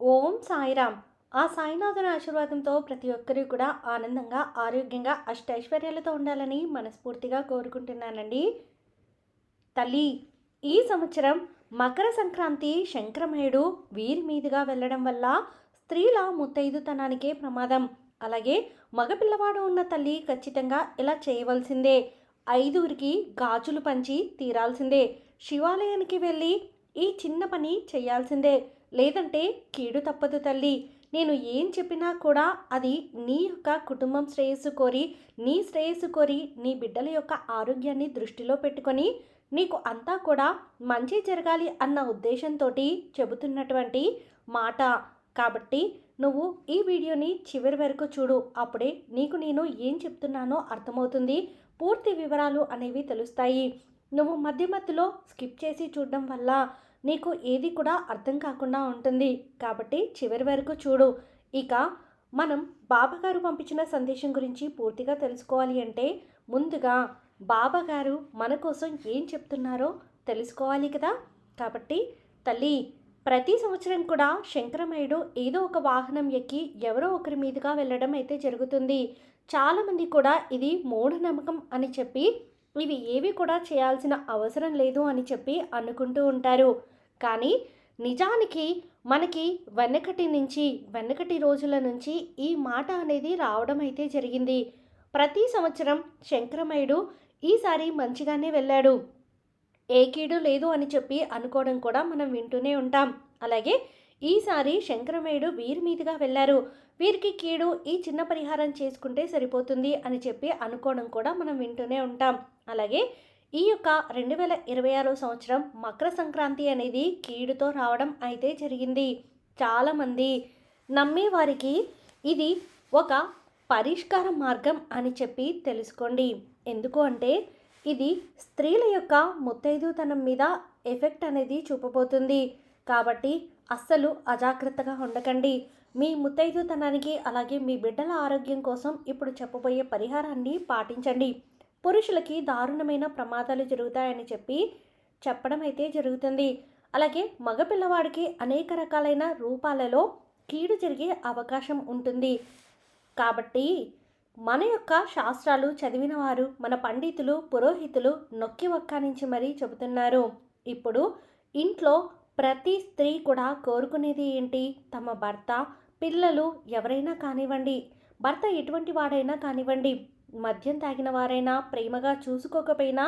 ఓం సాయిరామ్. ఆ సాయినాథుని ఆశీర్వాదంతో ప్రతి ఒక్కరూ కూడా ఆనందంగా ఆరోగ్యంగా అష్టైశ్వర్యాలతో ఉండాలని మనస్ఫూర్తిగా కోరుకుంటున్నానండి. తల్లి ఈ సంవత్సరం మకర సంక్రాంతి శంకరమయుడు వీరి మీదుగా వెళ్ళడం వల్ల స్త్రీల ముత్తైదుతనానికే ప్రమాదం. అలాగే మగపిల్లవాడు ఉన్న తల్లి ఖచ్చితంగా ఇలా చేయవలసిందే. ఐదుగురికి గాజులు పంచి తీరాల్సిందే. శివాలయానికి వెళ్ళి ఈ చిన్న పని చేయాల్సిందే. లేదంటే కీడు తప్పదు తల్లి. నేను ఏం చెప్పినా కూడా అది నీ యొక్క కుటుంబం శ్రేయస్సు కోరి నీ శ్రేయస్సు కోరి నీ బిడ్డల యొక్క ఆరోగ్యాన్ని దృష్టిలో పెట్టుకొని నీకు అంతా కూడా మంచి జరగాలి అన్న ఉద్దేశంతో చెబుతున్నటువంటి మాట. కాబట్టి నువ్వు ఈ వీడియోని చివరి వరకు చూడు. అప్పుడే నీకు నేను ఏం చెప్తున్నానో అర్థమవుతుంది. పూర్తి వివరాలు అనేవి తెలుస్తాయి. నువ్వు మధ్య మధ్యలో స్కిప్ చేసి చూడడం వల్ల నీకు ఏది కూడా అర్థం కాకుండా ఉంటుంది. కాబట్టి చివరి వరకు చూడు. ఇక మనం బాబాగారు పంపించిన సందేశం గురించి పూర్తిగా తెలుసుకోవాలి అంటే ముందుగా బాబాగారు మన కోసం ఏం చెప్తున్నారో తెలుసుకోవాలి కదా. కాబట్టి తల్లి ప్రతి సంవత్సరం కూడా శంకరమయుడు ఏదో ఒక వాహనం ఎక్కి ఎవరో ఒకరి మీదుగా వెళ్ళడం అయితే జరుగుతుంది. చాలామంది కూడా ఇది మూఢనమ్మకం అని చెప్పి ఇవి ఏవి కూడా చేయాల్సిన అవసరం లేదు అని చెప్పి అనుకుంటూ ఉంటారు. కానీ నిజానికి మనకి వెనకటి నుంచి వెనకటి రోజుల నుంచి ఈ మాట అనేది రావడం అయితే జరిగింది. ప్రతి సంవత్సరం శంకరమయుడు ఈసారి మంచిగానే వెళ్ళాడు. ఏ కీడు లేదు అని చెప్పి అనుకోవడం కూడా మనం వింటూనే ఉంటాం. అలాగే ఈసారి శంకరమేయుడు వీరి మీదుగా వెళ్ళారు. వీరికి కీడు ఈ చిన్న పరిహారం చేసుకుంటే సరిపోతుంది అని చెప్పి అనుకోవడం కూడా మనం వింటూనే ఉంటాం. అలాగే ఈ యొక్క రెండు వేల ఇరవై ఆరో సంవత్సరం మకర సంక్రాంతి అనేది కీడుతో రావడం అయితే జరిగింది. చాలామంది నమ్మే వారికి ఇది ఒక పరిష్కార మార్గం అని చెప్పి తెలుసుకోండి. ఎందుకు అంటే ఇది స్త్రీల యొక్క ముత్తైదుతనం మీద ఎఫెక్ట్ అనేది చూపబోతుంది. కాబట్టి అస్సలు అజాగ్రత్తగా ఉండకండి. మీ ముత్తైదుతనానికి అలాగే మీ బిడ్డల ఆరోగ్యం కోసం ఇప్పుడు చెప్పబోయే పరిహారాన్ని పాటించండి. పురుషులకి దారుణమైన ప్రమాదాలు జరుగుతాయని చెప్పి చెప్పడం అయితే జరుగుతుంది. అలాగే మగపిల్లవాడికి అనేక రకాలైన రూపాలలో కీడు జరిగే అవకాశం ఉంటుంది. కాబట్టి మన యొక్క శాస్త్రాలు చదివిన వారు మన పండితులు పురోహితులు నొక్కి ఒక్కానించి మరీ చెబుతున్నారు. ఇప్పుడు ఇంట్లో ప్రతి స్త్రీ కూడా కోరుకునేది ఏంటి? తమ భర్త పిల్లలు ఎవరైనా కానివ్వండి. భర్త ఎటువంటి వాడైనా కానివ్వండి. మద్యం తాగిన వారైనా ప్రేమగా చూసుకోకపోయినా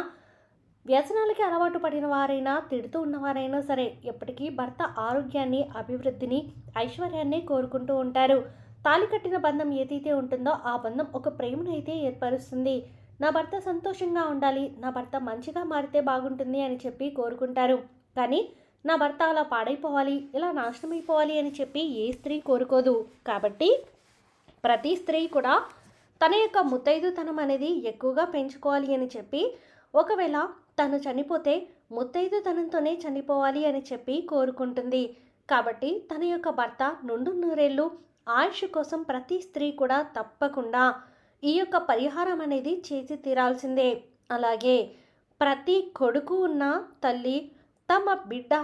వ్యసనాలకి అలవాటు పడిన వారైనా తిడుతూ ఉన్నవారైనా సరే ఎప్పటికీ భర్త ఆరోగ్యాన్ని అభివృద్ధిని ఐశ్వర్యాన్ని కోరుకుంటూ ఉంటారు. తాలి కట్టిన బంధం ఏదైతే ఉంటుందో ఆ బంధం ఒక ప్రేమను అయితే ఏర్పరుస్తుంది. నా భర్త సంతోషంగా ఉండాలి. నా భర్త మంచిగా మారితే బాగుంటుంది అని చెప్పి కోరుకుంటారు. కానీ నా భర్త అలా పాడైపోవాలి ఇలా నాశనమైపోవాలి అని చెప్పి ఏ స్త్రీ కోరుకోదు. కాబట్టి ప్రతి స్త్రీ కూడా తన యొక్క ముత్తైదుతనం అనేది ఎక్కువగా పెంచుకోవాలి అని చెప్పి ఒకవేళ తను చనిపోతే ముత్తైదుతనంతోనే చనిపోవాలి అని చెప్పి కోరుకుంటుంది. కాబట్టి తన యొక్క భర్త నుండు నూరేళ్ళు ఆయుష్ కోసం ప్రతి స్త్రీ కూడా తప్పకుండా ఈ యొక్క పరిహారం అనేది చేసి తీరాల్సిందే. అలాగే ప్రతి కొడుకు ఉన్న తల్లి తమ బిడ్డ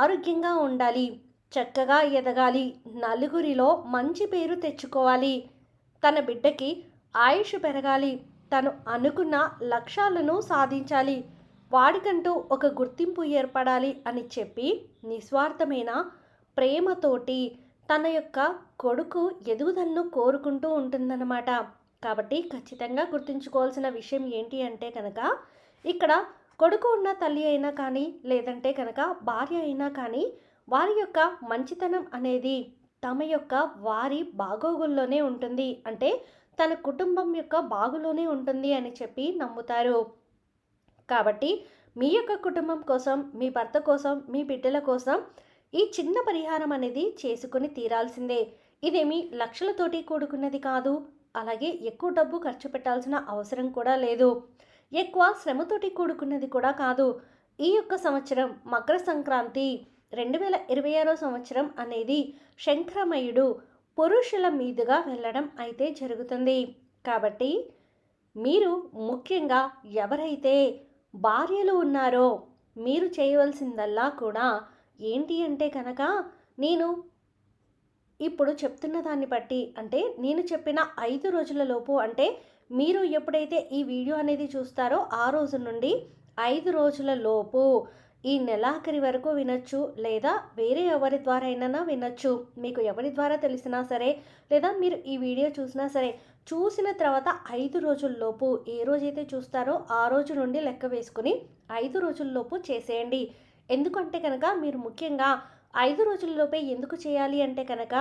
ఆరోగ్యంగా ఉండాలి చక్కగా ఎదగాలి నలుగురిలో మంచి పేరు తెచ్చుకోవాలి. తన బిడ్డకి ఆయుష్ పెరగాలి తను అనుకున్న లక్ష్యాలను సాధించాలి వాడికంటూ ఒక గుర్తింపు ఏర్పడాలి అని చెప్పి నిస్వార్థమైన ప్రేమతోటి తన యొక్క కొడుకు ఎదుగుదలను కోరుకుంటూ ఉంటుందన్నమాట. కాబట్టి ఖచ్చితంగా గుర్తుంచుకోవాల్సిన విషయం ఏంటి అంటే కనుక ఇక్కడ కొడుకు ఉన్న తల్లి అయినా కానీ లేదంటే కనుక భార్య అయినా కానీ వారి యొక్క మంచితనం అనేది తమ యొక్క వారి బాగోగుల్లోనే ఉంటుంది. అంటే తన కుటుంబం యొక్క బాగులోనే ఉంటుంది అని చెప్పి నమ్ముతారు. కాబట్టి మీ యొక్క కుటుంబం కోసం మీ భర్త కోసం మీ బిడ్డల కోసం ఈ చిన్న పరిహారం అనేది చేసుకుని తీరాల్సిందే. ఇదేమి లక్షలతోటి కూడుకున్నది కాదు. అలాగే ఎక్కువ డబ్బు ఖర్చు పెట్టాల్సిన అవసరం కూడా లేదు. ఎక్కువ శ్రమతోటి కూడుకున్నది కూడా కాదు. ఈ యొక్క సంవత్సరం మకర సంక్రాంతి రెండు వేల ఇరవై ఆరో సంవత్సరం అనేది శంకరమయుడు పురుషుల మీదుగా వెళ్ళడం అయితే జరుగుతుంది. కాబట్టి మీరు ముఖ్యంగా ఎవరైతే భార్యలు ఉన్నారో మీరు చేయవలసిందల్లా కూడా ఏంటి అంటే కనుక నేను ఇప్పుడు చెప్తున్న దాన్ని బట్టి అంటే నేను చెప్పిన ఐదు రోజుల లోపు అంటే మీరు ఎప్పుడైతే ఈ వీడియో అనేది చూస్తారో ఆ రోజు నుండి ఐదు రోజుల లోపు ఈ నెలాఖరి వరకు వినొచ్చు లేదా వేరే ఎవరి ద్వారా అయినా వినొచ్చు. మీకు ఎవరి ద్వారా తెలిసినా సరే లేదా మీరు ఈ వీడియో చూసినా సరే చూసిన తర్వాత ఐదు రోజుల్లోపు ఏ రోజైతే చూస్తారో ఆ రోజు నుండి లెక్క వేసుకుని ఐదు రోజుల్లోపు చేసేయండి. ఎందుకంటే కనుక మీరు ముఖ్యంగా ఐదు రోజుల్లోపే ఎందుకు చేయాలి అంటే కనుక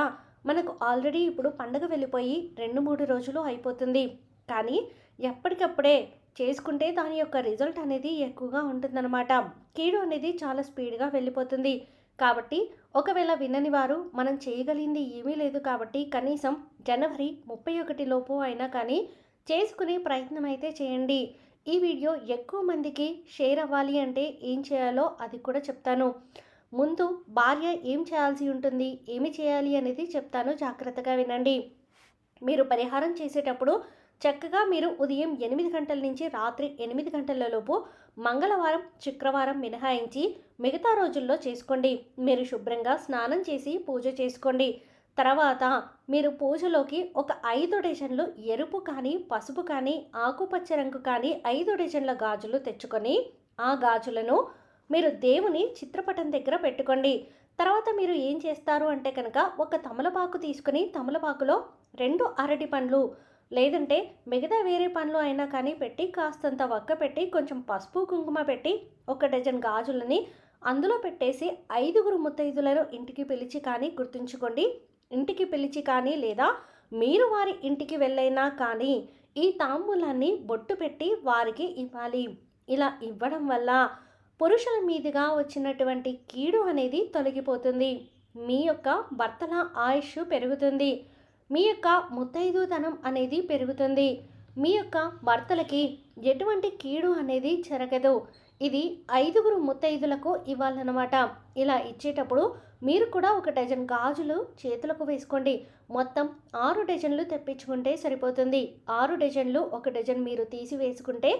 మనకు ఆల్రెడీ ఇప్పుడు పండగ వెళ్ళిపోయి రెండు మూడు రోజులు అయిపోతుంది. కానీ ఎప్పటికప్పుడే చేసుకుంటే దాని యొక్క రిజల్ట్ అనేది ఎక్కువగా ఉంటుందన్నమాట. కీడు అనేది చాలా స్పీడ్గా వెళ్ళిపోతుంది. కాబట్టి ఒకవేళ వినని వారు మనం చేయగలిగింది ఏమీ లేదు కాబట్టి కనీసం జనవరి ముప్పై ఒకటి లోపు అయినా కానీ చేసుకునే ప్రయత్నం అయితే చేయండి. ఈ వీడియో ఎక్కువ మందికి షేర్ అవ్వాలి అంటే ఏం చేయాలో అది కూడా చెప్తాను. ముందు భార్య ఏం చేయాల్సి ఉంటుంది ఏమి చేయాలి అనేది చెప్తాను. జాగ్రత్తగా వినండి. మీరు పరిహారం చేసేటప్పుడు చక్కగా మీరు ఉదయం ఎనిమిది గంటల నుంచి రాత్రి ఎనిమిది గంటలలోపు మంగళవారం శుక్రవారం మినహాయించి మిగతా రోజుల్లో చేసుకోండి. మీరు శుభ్రంగా స్నానం చేసి పూజ చేసుకోండి. తర్వాత మీరు పూజలోకి ఒక ఐదు డజన్లు ఎరుపు కానీ పసుపు కానీ ఆకుపచ్చ రంగు కానీ ఐదు డజన్ల గాజులు తెచ్చుకొని ఆ గాజులను మీరు దేవుని చిత్రపటం దగ్గర పెట్టుకోండి. తర్వాత మీరు ఏం చేస్తారు అంటే కనుక ఒక తమలపాకు తీసుకుని తమలపాకులో రెండు అరటి పండ్లు లేదంటే మిగతా వేరే పనులు అయినా కానీ పెట్టి కాస్తంత వక్క పెట్టి కొంచెం పసుపు కుంకుమ పెట్టి ఒక డజన్ గాజులని అందులో పెట్టేసి ఐదుగురు ముత్తైదులను ఇంటికి పిలిచి కానీ గుర్తుంచుకోండి. ఇంటికి పిలిచి కానీ లేదా మీరు వారి ఇంటికి వెళ్ళైనా కానీ ఈ తాంబూలాన్ని బొట్టు పెట్టి వారికి ఇవ్వాలి. ఇలా ఇవ్వడం వల్ల పురుషుల మీదుగా వచ్చినటువంటి కీడు అనేది తొలగిపోతుంది. మీ యొక్క భర్తల ఆయుష్ పెరుగుతుంది. మీ యొక్క ముత్తైదుతనం అనేది పెరుగుతుంది. మీ యొక్క భర్తలకి ఎటువంటి కీడు అనేది జరగదు. ఇది ఐదుగురు ముత్తైదులకు ఇవ్వాలన్నమాట. ఇలా ఇచ్చేటప్పుడు మీరు కూడా ఒక డజన్ గాజులు చేతులకు వేసుకోండి. మొత్తం ఆరు డజన్లు తెప్పించుకుంటే సరిపోతుంది. ఆరు డజన్లు ఒక డజన్ మీరు తీసి వేసుకుంటే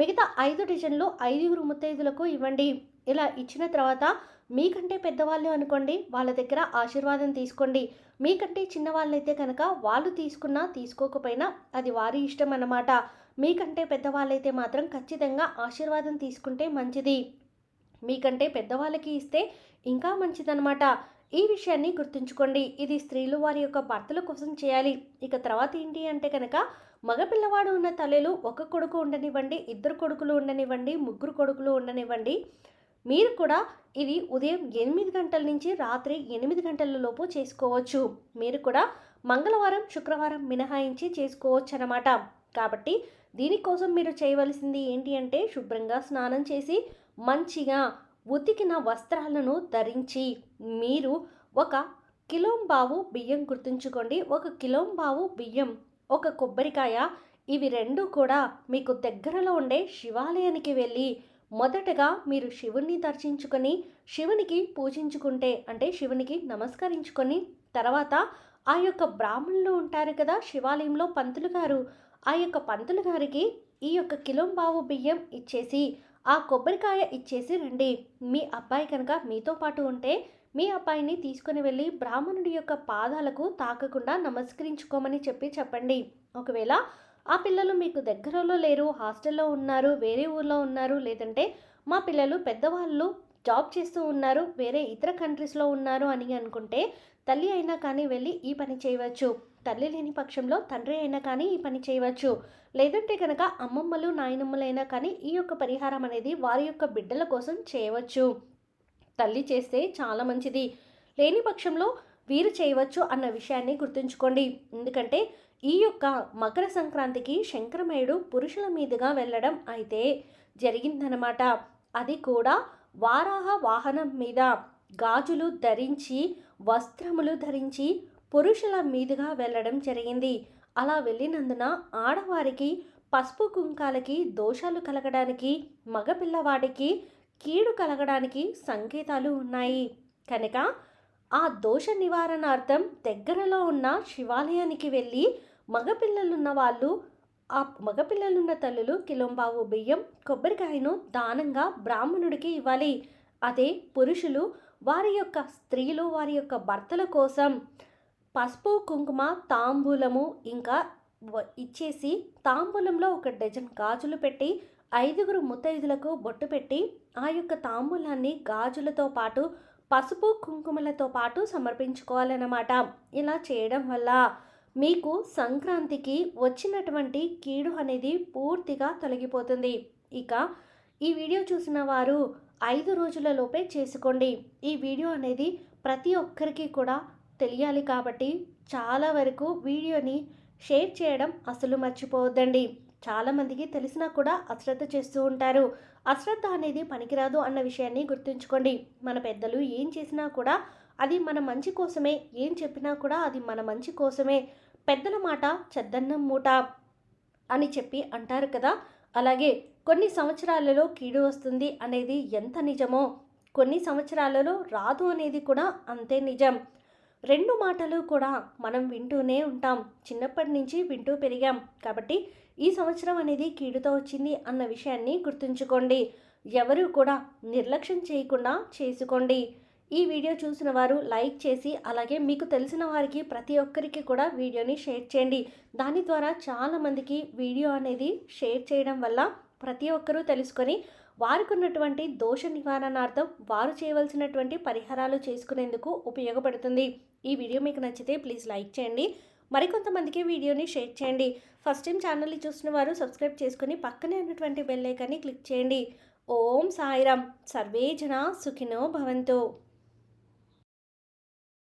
మిగతా ఐదు డజన్లు ఐదుగురు ముత్తైదులకు ఇవ్వండి. ఇలా ఇచ్చిన తర్వాత మీకంటే పెద్దవాళ్ళు అనుకోండి వాళ్ళ దగ్గర ఆశీర్వాదం తీసుకోండి. మీకంటే చిన్నవాళ్ళైతే కనుక వాళ్ళు తీసుకున్నా తీసుకోకపోయినా అది వారి ఇష్టం అన్నమాట. మీకంటే పెద్దవాళ్ళైతే మాత్రం ఖచ్చితంగా ఆశీర్వాదం తీసుకుంటే మంచిది. మీకంటే పెద్దవాళ్ళకి ఇస్తే ఇంకా మంచిదన్నమాట. ఈ విషయాన్ని గుర్తుంచుకోండి. ఇది స్త్రీలు వారి యొక్క భర్తల కోసం చేయాలి. ఇక తర్వాత ఏంటి అంటే కనుక మగపిల్లవాడు ఉన్న తల్లిలు ఒక కొడుకు ఉండనివ్వండి ఇద్దరు కొడుకులు ఉండనివ్వండి ముగ్గురు కొడుకులు ఉండనివ్వండి. మీరు కూడా ఇది ఉదయం ఎనిమిది గంటల నుంచి రాత్రి ఎనిమిది గంటల లోపు చేసుకోవచ్చు. మీరు కూడా మంగళవారం శుక్రవారం మినహాయించి చేసుకోవచ్చు అనమాట కాబట్టి దీనికోసం మీరు చేయవలసింది ఏంటి అంటే శుభ్రంగా స్నానం చేసి మంచిగా ఉతికిన వస్త్రాలను ధరించి మీరు ఒక కిలోంబావు బియ్యం గుర్తుంచుకోండి. ఒక కిలోంబావు బియ్యం ఒక కొబ్బరికాయ ఇవి రెండు కూడా మీకు దగ్గరలో ఉండే శివాలయానికి వెళ్ళి మొదటగా మీరు శివుణ్ణి దర్శించుకొని శివునికి పూజించుకుంటే అంటే శివునికి నమస్కరించుకొని తర్వాత ఆ యొక్క బ్రాహ్మణులు ఉంటారు కదా శివాలయంలో పంతులు గారు ఆ యొక్క పంతులు గారికి ఈ యొక్క కిలోంబావు బియ్యం ఇచ్చేసి ఆ కొబ్బరికాయ ఇచ్చేసి రండి. మీ అబ్బాయి కనుక మీతో పాటు ఉంటే మీ అబ్బాయిని తీసుకుని వెళ్ళి బ్రాహ్మణుడి యొక్క పాదాలకు తాకకుండా నమస్కరించుకోమని చెప్పి చెప్పండి. ఒకవేళ ఆ పిల్లలు మీకు దగ్గరలో లేరు హాస్టల్లో ఉన్నారు వేరే ఊర్లో ఉన్నారు లేదంటే మా పిల్లలు పెద్దవాళ్ళు జాబ్ చేస్తూ ఉన్నారు వేరే ఇతర కంట్రీస్లో ఉన్నారు అని అనుకుంటే తల్లి అయినా కానీ వెళ్ళి ఈ పని చేయవచ్చు. తల్లి లేని పక్షంలో తండ్రి అయినా కానీ ఈ పని చేయవచ్చు. లేదంటే కనుక అమ్మమ్మలు నాయనమ్మలైనా కానీ ఈ యొక్క పరిహారం అనేది వారి యొక్క బిడ్డల కోసం చేయవచ్చు. తల్లి చేస్తే చాలా మంచిది. లేని పక్షంలో వీరు చేయవచ్చు అన్న విషయాన్ని గుర్తుంచుకోండి. ఎందుకంటే ఈ యొక్క మకర సంక్రాంతికి శంకరమయుడు పురుషుల మీదుగా వెళ్ళడం అయితే జరిగిందనమాట అది కూడా వారాహ వాహనం మీద గాజులు ధరించి వస్త్రములు ధరించి పురుషుల మీదుగా వెళ్ళడం జరిగింది. అలా వెళ్ళినందున ఆడవారికి పసుపు కుంకాలకి దోషాలు కలగడానికి మగపిల్లవాడికి కీడు కలగడానికి సంకేతాలు ఉన్నాయి. కనుక ఆ దోష నివారణార్థం దగ్గరలో ఉన్న శివాలయానికి వెళ్ళి మగపిల్లలున్న వాళ్ళు ఆ మగపిల్లలున్న తల్లులు కిలోంబావు బియ్యం కొబ్బరికాయను దానంగా బ్రాహ్మణుడికి ఇవ్వాలి. అదే పురుషులు వారి యొక్క స్త్రీలు వారి యొక్క భర్తల కోసం పసుపు కుంకుమ తాంబూలము ఇంకా ఇచ్చేసి తాంబూలంలో ఒక డజన్ గాజులు పెట్టి ఐదుగురు ముత్తైదులకు బొట్టు పెట్టి ఆ యొక్క తాంబూలాన్ని గాజులతో పాటు పసుపు కుంకుమలతో పాటు సమర్పించుకోవాలన్నమాట. ఇలా చేయడం వల్ల మీకు సంక్రాంతికి వచ్చినటువంటి కీడు అనేది పూర్తిగా తొలగిపోతుంది. ఇక ఈ వీడియో చూసిన వారు ఐదు రోజులలోపే చేసుకోండి. ఈ వీడియో అనేది ప్రతి ఒక్కరికి కూడా తెలియాలి కాబట్టి చాలా వరకు వీడియోని షేర్ చేయడం అసలు మర్చిపోవద్దండి. చాలామందికి తెలిసినా కూడా అశ్రద్ధ చేస్తూ ఉంటారు. అశ్రద్ధ అనేది పనికిరాదు అన్న విషయాన్ని గుర్తుంచుకోండి. మన పెద్దలు ఏం చేసినా కూడా అది మన మంచి కోసమే. ఏం చెప్పినా కూడా అది మన మంచి కోసమే. పెద్దల మాట చెద్దన్నం మూట అని చెప్పి అంటారు కదా. అలాగే కొన్ని సంవత్సరాలలో కీడు వస్తుంది అనేది ఎంత నిజమో కొన్ని సంవత్సరాలలో రాదు అనేది కూడా అంతే నిజం. రెండు మాటలు కూడా మనం వింటూనే ఉంటాం. చిన్నప్పటి నుంచి వింటూ పెరిగాం. కాబట్టి ఈ సంవత్సరం అనేది కీడుతో వచ్చింది అన్న విషయాన్ని గుర్తుంచుకోండి. ఎవరు కూడా నిర్లక్ష్యం చేయకుండా చేసుకోండి. ఈ వీడియో చూసిన వారు లైక్ చేసి అలాగే మీకు తెలిసిన వారికి ప్రతి ఒక్కరికి కూడా వీడియోని షేర్ చేయండి. దాని ద్వారా చాలామందికి వీడియో అనేది షేర్ చేయడం వల్ల ప్రతి ఒక్కరూ తెలుసుకొని వారికి ఉన్నటువంటి దోష నివారణార్థం వారు చేయవలసినటువంటి పరిహారాలు చేసుకునేందుకు ఉపయోగపడుతుంది. ఈ వీడియో మీకు నచ్చితే ప్లీజ్ లైక్ చేయండి. మరికొంతమందికి వీడియోని షేర్ చేయండి. ఫస్ట్ టైం ఛానల్ని చూసిన వారు సబ్స్క్రైబ్ చేసుకుని పక్కనే ఉన్నటువంటి బెల్ ఐకాన్ని క్లిక్ చేయండి. ఓం సాయిరామ్. సర్వే జన సుఖినో భవంతు.